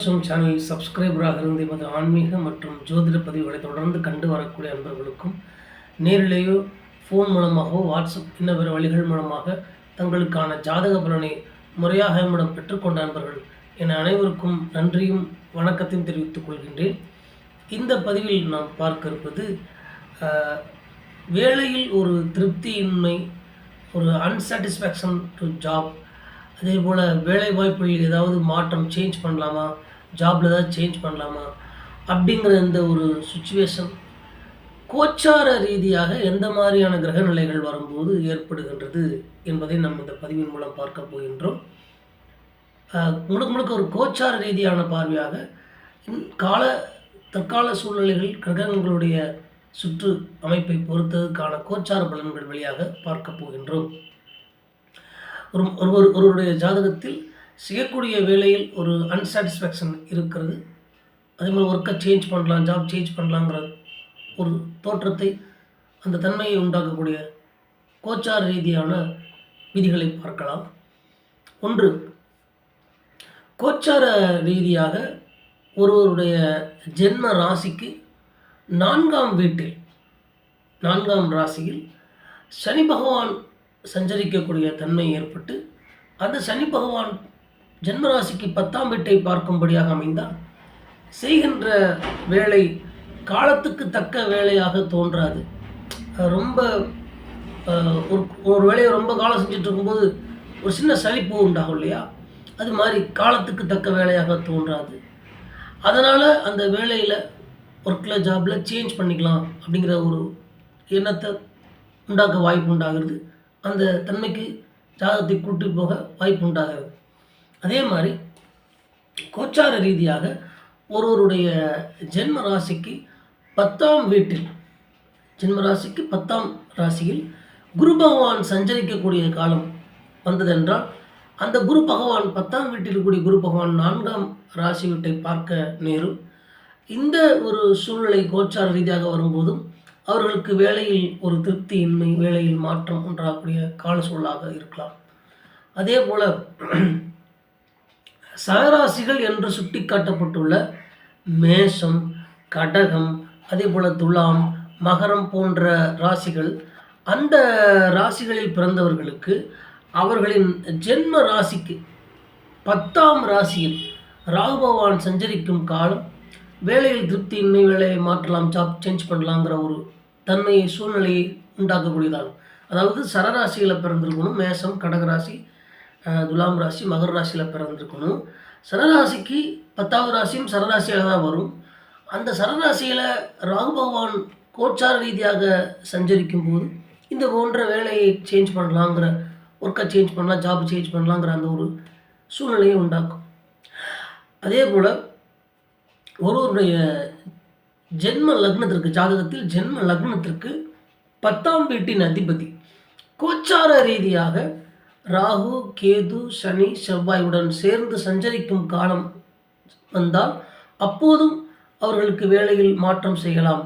மற்றும் சேனலில் சப்ஸ்கிரைபராக இருந்து எமது ஆன்மீக மற்றும் ஜோதிட பதிவுகளை தொடர்ந்து கண்டு வரக்கூடிய அன்பர்களுக்கும் நேரிலேயோ ஃபோன் மூலமாகவோ வாட்ஸ்அப் இன்ன பிற வழிகள் மூலமாக தங்களுக்கான ஜாதக பலனை முறையாக எம்மிடம் பெற்றுக்கொண்ட அன்பர்கள் என அனைவருக்கும் நன்றியும் வணக்கத்தையும் தெரிவித்துக் கொள்கின்றேன். இந்த பதிவில் நாம் பார்க்க இருப்பது வேலையில் ஒரு திருப்தியின்மை ஒரு அன்சாட்டிஸ்ஃபேக்ஷன் டு ஜாப் அதே போல் வேலை வாய்ப்புகளில் ஏதாவது மாற்றம் சேஞ்ச் பண்ணலாமா ஜாப்பில் ஏதாவது சேஞ்ச் பண்ணலாமா? அப்படிங்கிற இந்த ஒரு சுச்சுவேஷன் கோச்சார ரீதியாக எந்த மாதிரியான கிரக நிலைகள் வரும்போது ஏற்படுகின்றது என்பதை நம்ம இந்த பதிவின் மூலம் பார்க்க போகின்றோம். முழுக்க முழுக்க ஒரு கோச்சார ரீதியான பார்வையாக கால தற்கால சூழ்நிலைகள் கிரகங்களுடைய சுற்று அமைப்பை பொறுத்ததுக்கான கோச்சார பலன்கள் வழியாக பார்க்க போகின்றோம். ஒரு ஒருவர் ஒருவருடைய ஜாதகத்தில் செய்யக்கூடிய வேலையில் ஒரு அன்சாட்டிஸ்ஃபேக்ஷன் இருக்கிறது. அதே மாதிரி ஒர்க்கை சேஞ்ச் பண்ணலாம் ஜாப் சேஞ்ச் பண்ணலாங்கிற ஒரு தோற்றத்தை அந்த தன்மையை உண்டாக்கக்கூடிய கோச்சார் ரீதியான விதிகளை பார்க்கலாம். ஒன்று கோச்சார ரீதியாக ஒருவருடைய ஜென்ம ராசிக்கு நான்காம் வீட்டில் நான்காம் ராசியில் சனி பகவான் சஞ்சரிக்கக்கூடிய தன்மை ஏற்பட்டு அந்த சனி பகவான் ஜென்மராசிக்கு பத்தாம் வீட்டை பார்க்கும்படியாக அமைந்தால் செய்கின்ற வேலை காலத்துக்கு தக்க வேலையாக தோன்றாது. ரொம்ப ஒரு ஒரு வேலையை ரொம்ப காலம் செஞ்சுட்டு இருக்கும்போது ஒரு சின்ன சலிப்பு உண்டாகும் இல்லையா? அது மாதிரி காலத்துக்கு தக்க வேலையாக தோன்றாது. அதனால் அந்த வேலையில் ஒர்க்கில் ஜாபில் சேஞ்ச் பண்ணிக்கலாம் அப்படிங்கிற ஒரு எண்ணத்தை உண்டாக்க வாய்ப்பு உண்டாகிறது. அந்த தன்மைக்கு ஜாதகத்தை கூட்டி போக வாய்ப்பு உண்டாகிறது. அதே மாதிரி கோச்சார ரீதியாக ஒருவருடைய ஜென்ம ராசிக்கு பத்தாம் வீட்டில் ஜென்ம ராசிக்கு பத்தாம் ராசியில் குரு பகவான் சஞ்சரிக்கக்கூடிய காலம் வந்ததென்றால் அந்த குரு பகவான் பத்தாம் வீட்டில் இருக்கக்கூடிய குரு பகவான் நான்காம் ராசி வீட்டை பார்க்க நேரும் இந்த ஒரு சூழ்நிலை கோச்சார ரீதியாக வரும்போதும் அவர்களுக்கு வேலையில் ஒரு திருப்தியின்மை வேலையில் மாற்றம் உண்டாகக்கூடிய கால சூழலாக இருக்கலாம். அதே போல் சகராசிகள் என்று சுட்டிக்காட்டப்பட்டுள்ள மேஷம் கடகம் அதே போல் துலாம் மகரம் போன்ற ராசிகள் அந்த ராசிகளில் பிறந்தவர்களுக்கு அவர்களின் ஜென்ம ராசிக்கு பத்தாம் ராசியில் ராகு பகவான் சஞ்சரிக்கும் காலம் வேலையில் திருப்தியின்மை வேலையை மாற்றலாம் ஜாப் சேஞ்ச் பண்ணலாங்கிற ஒரு தன்மையை சூழ்நிலையை உண்டாக்கக்கூடியதாகும். அதாவது சரராசியில் பிறந்திருக்கணும் மேஷம் கடகராசி துலாம் ராசி மகர ராசியில் பிறந்திருக்கணும். சரராசிக்கு பத்தாவது ராசியும் சரராசியாக தான் வரும். அந்த சரராசியில் ராகு பகவான் கோச்சார ரீதியாக சஞ்சரிக்கும் போது இந்த போன்ற வேலையை சேஞ்ச் பண்ணலாங்கிற ஒர்க்கை சேஞ்ச் பண்ணலாம் ஜாப் சேஞ்ச் பண்ணலாங்கிற அந்த ஒரு சூழ்நிலையை உண்டாக்கும். அதே போல் ஒருவருடைய ஜென்ம லக்னத்திற்கு ஜாதகத்தில் ஜென்ம லக்னத்திற்கு பத்தாம் வீட்டின் அதிபதி கோச்சார ரீதியாக ராகு கேது சனி செவ்வாயுடன் சேர்ந்து சஞ்சரிக்கும் காலம் வந்தால் அப்போதும் அவர்களுக்கு வேலையில் மாற்றம் செய்யலாம்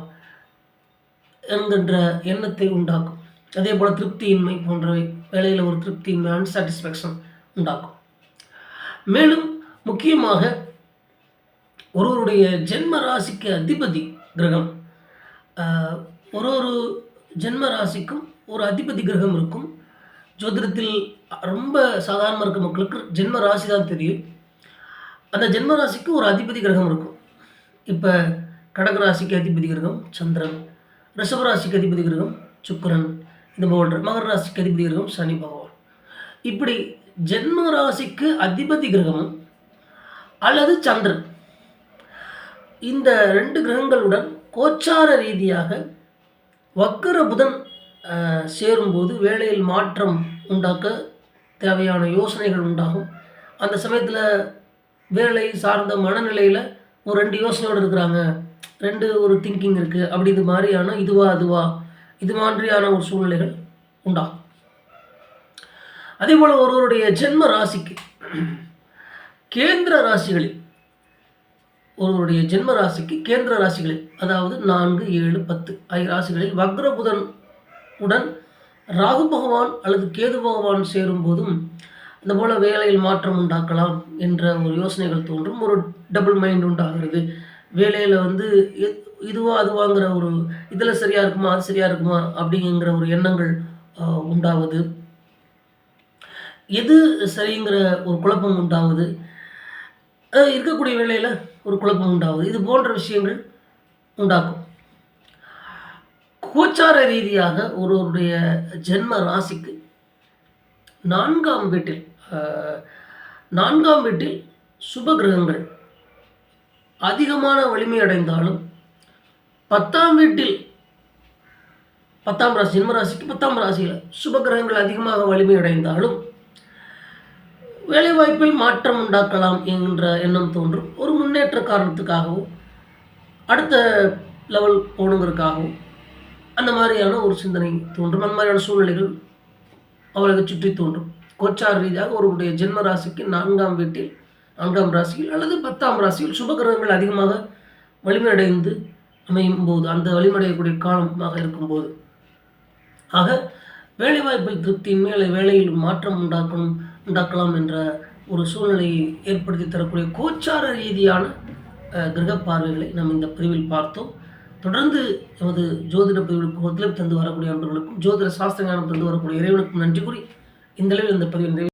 என்கின்ற எண்ணத்தை உண்டாக்கும். அதே போல் திருப்தியின்மை போன்றவை வேலையில் ஒரு திருப்தியின்மை அன்சாட்டிஸ்ஃபேக்ஷன் உண்டாக்கும். மேலும் முக்கியமாக ஒருவருடைய ஜென்ம ராசிக்கு அதிபதி கிரகம் ஒரு ஒரு ஜென்ம ராசிக்கும் ஒரு அதிபதி கிரகம் இருக்கும். ஜோதிடத்தில் ரொம்ப சாதாரணமாக இருக்க மக்களுக்கு ஜென்ம ராசி தான் தெரியும். அந்த ஜென்ம ராசிக்கு ஒரு அதிபதி கிரகம் இருக்கும். இப்போ கடக ராசிக்கு அதிபதி கிரகம் சந்திரன் ரிஷப ராசிக்கு அதிபதி கிரகம் சுக்கரன் இந்த போன்ற மகர ராசிக்கு அதிபதி கிரகம் சனி பகவான். இப்படி ஜென்ம ராசிக்கு அதிபதி கிரகம் அல்லது சந்திரன் இந்த ரெண்டு கிரகங்களுடன் கோச்சார ரீதியாக வக்கர புதன் சேரும்போது வேலையில் மாற்றம் உண்டாக்க தேவையான யோசனைகள் உண்டாகும். அந்த சமயத்தில் வேலை சார்ந்த மனநிலையில் ஒரு ரெண்டு யோசனையோடு இருக்கிறாங்க. ரெண்டு ஒரு திங்கிங் இருக்குது அப்படி இது மாதிரியான இதுவா அதுவா இது மாதிரியான ஒரு சூழ்நிலைகள் உண்டாகும். அதே போல் ஒருவருடைய ஜென்ம ராசிக்கு கேந்திர ராசிகளில் ஒருவருடைய ஜென்ம ராசிக்கு கேந்திர ராசிகளில் அதாவது நான்கு ஏழு பத்து ஆகிய ராசிகளில் வக்ரபுதன் உடன் ராகு பகவான் அல்லது கேது பகவான் சேரும் போதும் இந்த போல் வேலையில் மாற்றம் உண்டாக்கலாம் என்ற ஒரு யோசனைகள் தோன்றும். ஒரு டபுள் மைண்ட் உண்டாகிறது. வேலையில் வந்து எ- இதுவா அதுவாங்கிற ஒரு இதில் சரியாக இருக்குமா அது சரியாக இருக்குமா அப்படிங்கிற ஒரு எண்ணங்கள் உண்டாவது. எது சரிங்கிற ஒரு குழப்பம் உண்டாவது. இருக்கக்கூடிய வேலையில் ஒரு குழப்பம் உண்டாகுது இது போன்ற விஷயங்கள் உண்டாக்கும். கோச்சார ரீதியாக ஒருவருடைய ஜென்ம ராசிக்கு நான்காம் வீட்டில் நான்காம் வீட்டில் சுப கிரகங்கள் அதிகமான வலிமை அடைந்தாலும் பத்தாம் வீட்டில் பத்தாம் ராசி ஜென்ம ராசிக்கு பத்தாம் ராசியில் சுப கிரகங்கள் அதிகமாக வலிமை அடைந்தாலும் வேலைவாய்ப்பில் மாற்றம் உண்டாக்கலாம் என்ற எண்ணம் தோன்றும். ஒரு முன்னேற்ற காரணத்துக்காகவும் அடுத்த லெவல் போகணுங்கிறதுக்காகவும் அந்த மாதிரியான ஒரு சிந்தனை தோன்றும். அந்த மாதிரியான சூழ்நிலைகள் அவளுக்கு சுற்றி தோன்றும். கோச்சார் ரீதியாக ஒருவருடைய ஜென்ம ராசிக்கு நான்காம் வீட்டில் நான்காம் ராசியில் அல்லது பத்தாம் ராசியில் சுபகிரகங்கள் அதிகமாக வலிமையடைந்து அமையும் போது அந்த வலிமடையக்கூடிய காலமாக இருக்கும்போது ஆக வேலைவாய்ப்பில் திருப்தியின் மேலே வேலையில் மாற்றம் உண்டாக்கணும் உண்டாக்கலாம் என்ற ஒரு சூழ்நிலையை ஏற்படுத்தி தரக்கூடிய கோச்சார ரீதியான கிரக பார்வைகளை நாம் இந்த பிரிவில் பார்த்தோம். தொடர்ந்து எமது ஜோதிட பிரிவுக்கு ஒத்துழைப்பு தந்து வரக்கூடிய அன்பர்களுக்கும் ஜோதிட சாஸ்திர ஞானம் தந்து வரக்கூடிய இறைவனுக்கும் நன்றி கூறி இந்த அளவில் இந்த பதிவு